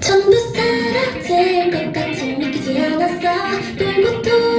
전부 사라 될것 같은 믿기지 않았어. 별것도